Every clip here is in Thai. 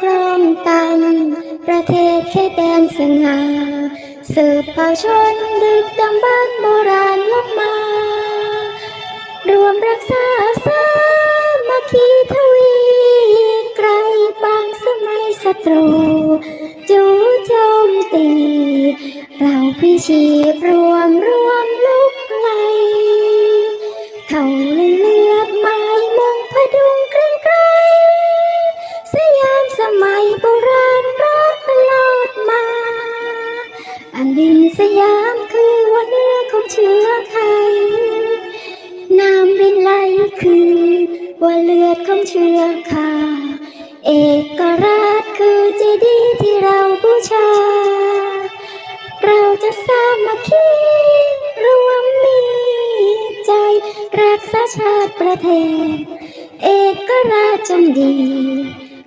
ครองตัน ประเทศแค่แดนสง่าสืบเผ่าชนดึกดำบรรโบราณลบมา รวมรักษาสามัคคีทวีไกลบางสมัยศัตรู จูโจมตี เราพิชีพรวมรู้ อันดินสยามคือวันเนื้อของเชื้อไทยน้ำรินไหลคือว่าเลือดของเชื้อข้าเอกราชคือเจดีย์ที่เราบูชา เราจะสามัคคีรวมมีใจรักษาชาติประเทศ เอกราชจงดี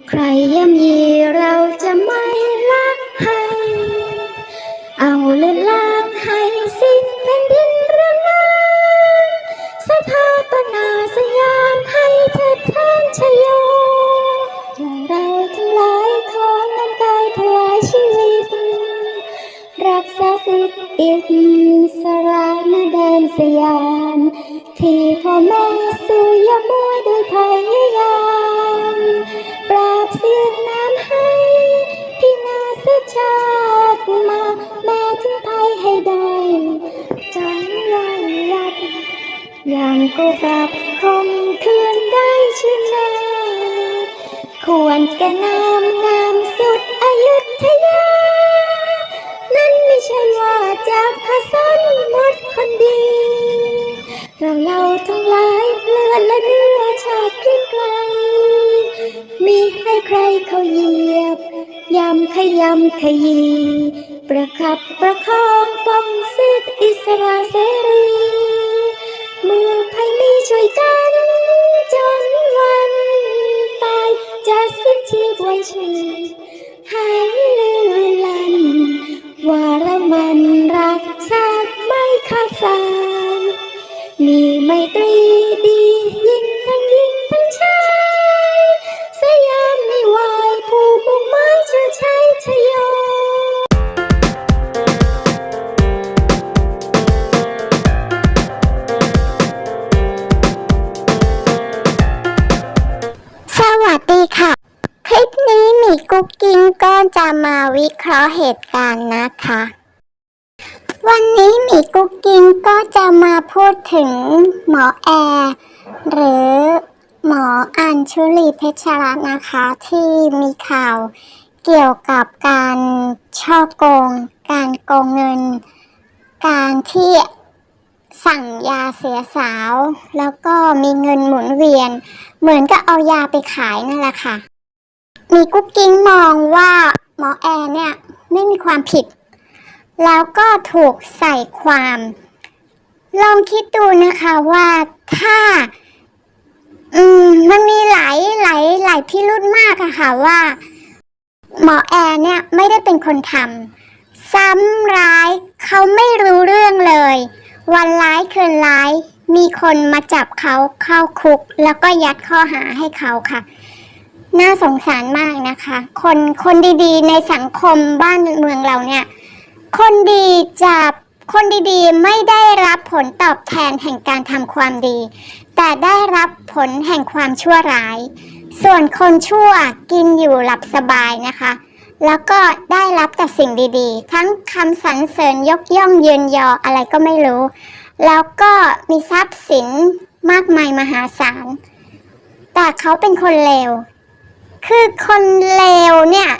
ใครย่ำยีเราจะไม่ละ ใอย่างกูกลับคมคืนได้ชื่นแน่ควรแก่นามงามสุดอายุธยา นั่นไม่ใช่ว่าจากพระสันหมดคนดี เราเราทั้งหลายเลือดและเนื้อชาติเกรียงไกล มีให้ใครเขาเหยียบยำขยำขยี ประคับประคองป้องสิทธิอิสระเสรี เมื่อภัยมีช่วยกัน จนวันตายจะสิ้นชีพวันชื่อหายเลือนลัน ว่าเรามันรักชาติไม่ขาดสายมีไมตรีดียิ่ง กุ๊กกิ้งก็จะมาวิเคราะห์เหตุการณ์นะคะ วันนี้หมีกุ๊กกิ้งก็จะมาพูดถึงหมอแอร์หรือหมออัญชุลีเพชรรัตน์นะคะ ที่มีข่าวเกี่ยวกับการช่อโกง การโกงเงิน การที่สั่งยาเสียสาว แล้วก็มีเงินหมุนเวียน เหมือนกับเอายาไปขายนั่นแหละค่ะ มีกุ๊กกิ้งมองว่าหมอแอร์เนี่ยไม่มีความผิด แล้วก็ถูกใส่ความ ลองคิดดูนะคะว่าถ้า อืมมันมีหลายหลายหลายพิรุธมากอะค่ะว่า หมอแอร์เนี่ยไม่ได้เป็นคนทำซ้ำร้ายเขาไม่รู้เรื่องเลย วันร้ายคืนร้ายมีคนมาจับเขาเข้าคุก แล้วก็ยัดข้อหาให้เขาค่ะ น่าสงสารมากนะคะ คนคนดีๆ ในสังคมบ้านเมืองเราเนี่ย คนดีจะคนดีๆ ไม่ได้รับผลตอบแทนแห่งการทำความดี แต่ได้รับผลแห่งความชั่วร้าย ส่วนคนชั่วกินอยู่หลับสบายนะคะ แล้วก็ได้รับแต่สิ่งดีๆ ทั้งคำสรรเสริญยกย่องเยือนยออะไรก็ไม่รู้ แล้วก็มีทรัพย์สินมากมายมหาศาล แต่เขาเป็นคนเลว คือคนเลวเนี่ย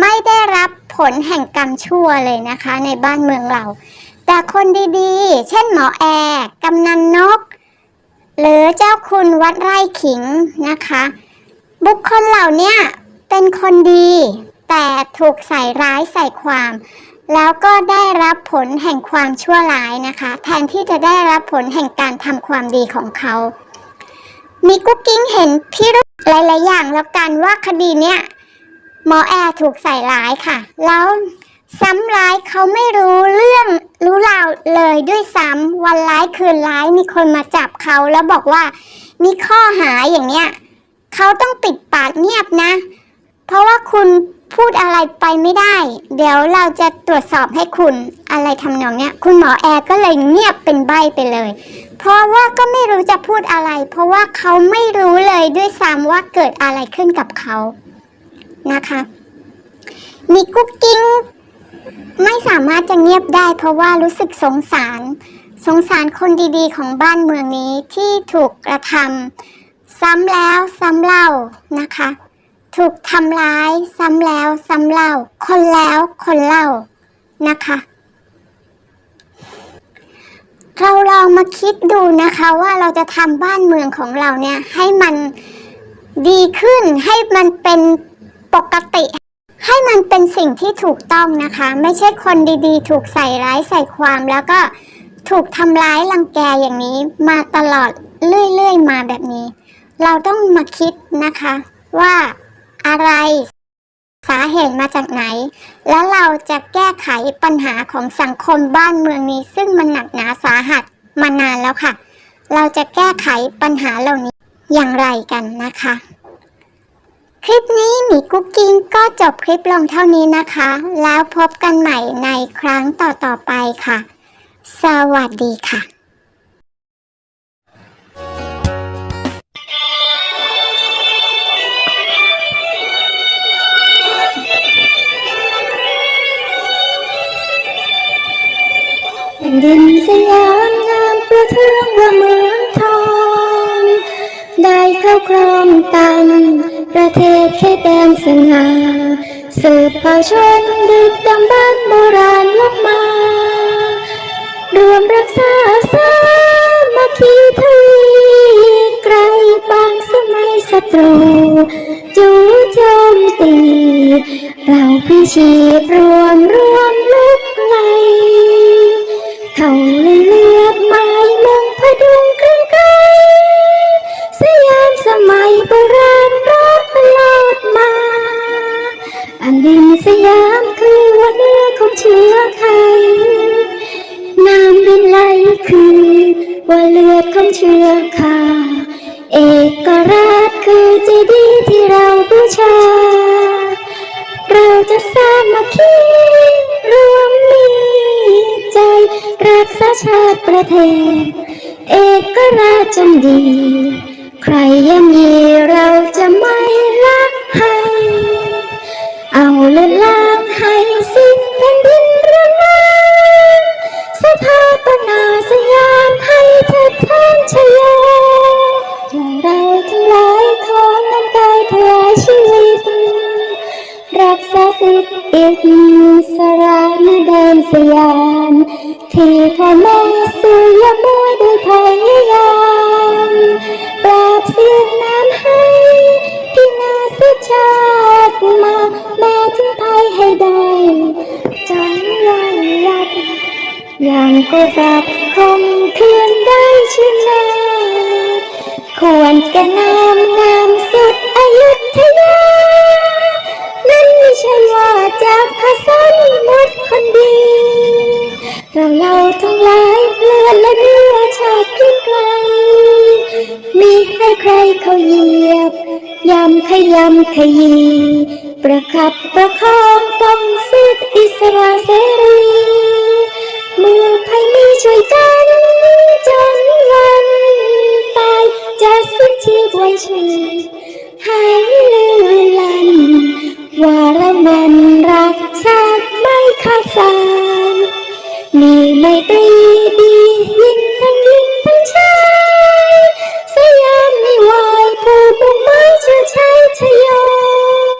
ไม่ได้รับผลแห่งกรรมชั่วเลยนะคะ ในบ้านเมืองเรา แต่คนดีๆ เช่นหมอแอร์กำนันนก หรือเจ้าคุณวัดไร่ขิงนะคะ บุคคลเหล่านี้เป็นคนดี แต่ถูกใส่ร้ายใส่ความ แล้วก็ได้รับผลแห่งความชั่วร้ายนะคะ แทนที่จะได้รับผลแห่งการทำความดีของเขา มีกุ๊กกิ้งเห็นพิรุ หลายๆอย่างแล้วกันว่าคดีเนี้ยหมอแอร์ถูกใส่ร้ายค่ะ แล้วซ้ำร้ายเขาไม่รู้เรื่องรู้ราวเลยด้วยซ้ำวันร้ายคืนร้ายมีคนมาจับเขาแล้วบอกว่ามีข้อหาอย่างเนี้ยเขาต้องปิดปากเงียบนะ เพราะว่าคุณพูดอะไรไปไม่ได้ เดี๋ยวเราจะตรวจสอบให้คุณอะไรทำนองเนี้ย คุณหมอแอร์ก็เลยเงียบเป็นใบไปเลย เพราะว่าก็ไม่รู้จะพูดอะไร เพราะว่าเขาไม่รู้เลยด้วยซ้ำว่าเกิดอะไรขึ้นกับเขานะคะ มีกุ๊กกิ้งไม่สามารถจะเงียบได้ เพราะว่ารู้สึกสงสาร สงสารคนดีๆ ของบ้านเมืองนี้ที่ถูกกระทำซ้ำแล้วซ้ำเล่านะคะ ถูกทำร้ายซ้ำแล้วซ้ำเล่า คนแล้วคนเล่านะคะ เราลองมาคิดดูนะคะว่าเราจะทำบ้านเมืองของเราเนี่ยให้มันดีขึ้น ให้มันเป็นปกติ ให้มันเป็นสิ่งที่ถูกต้องนะคะ ไม่ใช่คนดีๆ ถูกใส่ร้ายใส่ความแล้วก็ถูกทำร้ายรังแกอย่างนี้มาตลอดเรื่อยๆ มาแบบนี้ เราต้องมาคิดนะคะว่าอะไร สาเหตุมาจากไหน แล้วเราจะแก้ไขปัญหาของสังคมบ้านเมืองนี้ ซึ่งมันหนักหนาสาหัสมานานแล้วค่ะ เราจะแก้ไขปัญหาเหล่านี้อย่างไรกันนะคะ คลิปนี้หมีกุ๊กกิ้งก็จบคลิปลงเท่านี้นะคะ แล้วพบกันใหม่ในครั้งต่อๆไปค่ะ สวัสดีค่ะ นดินสยามงามประเทืองว่าเมืองทองได้เข้าครองตังประเทศเขตแดนสง่าสืบเผ่าชนดึกดำบรรพ์โบราณลบมา รวมรักษาสามัคคีทวีไกลบางสมัยศัตรู จู่โจมตี เราพิชีพรวมรวมลุกไล เอดของเชื้อข้าเอกราชคือเจดีย์ที่เราบูชา เราจะสามัคคีรวมมีใจ รักษาชาติประเทศ เอกราชจงดี ใครยังมีเราจะไม่ละให้ เอาเลือ ทานชโยเราทั้งหลายขอน้ำกายถวายชีวิต รักษาสิทธิ์อิสระในแดนสยามที่พ่อแม่สู่ยามวยด้วยพยายามปราบเสียงน้ำให้ที่นาสุชาติมาแม้ถึงภัยให้ได้จนวันยัดอย่างก็รับ คงเพียงได้ชนะควรแก่นามงามสุดอยุธยา นั่นไม่ใช่ว่าจากพระสันหมดคนดี เราเราทั้งหลายเลือดและเนื้อชาติเกรียงไกล มีให้ใครเขาเหยียบยำขยำขยี ประคับประคองป้องสิทธิอิสระเสรีเมื่อใครมีช่วยกัน ว่าเรานั้นรักชาติไม่ขาดสายมีไม่ตรี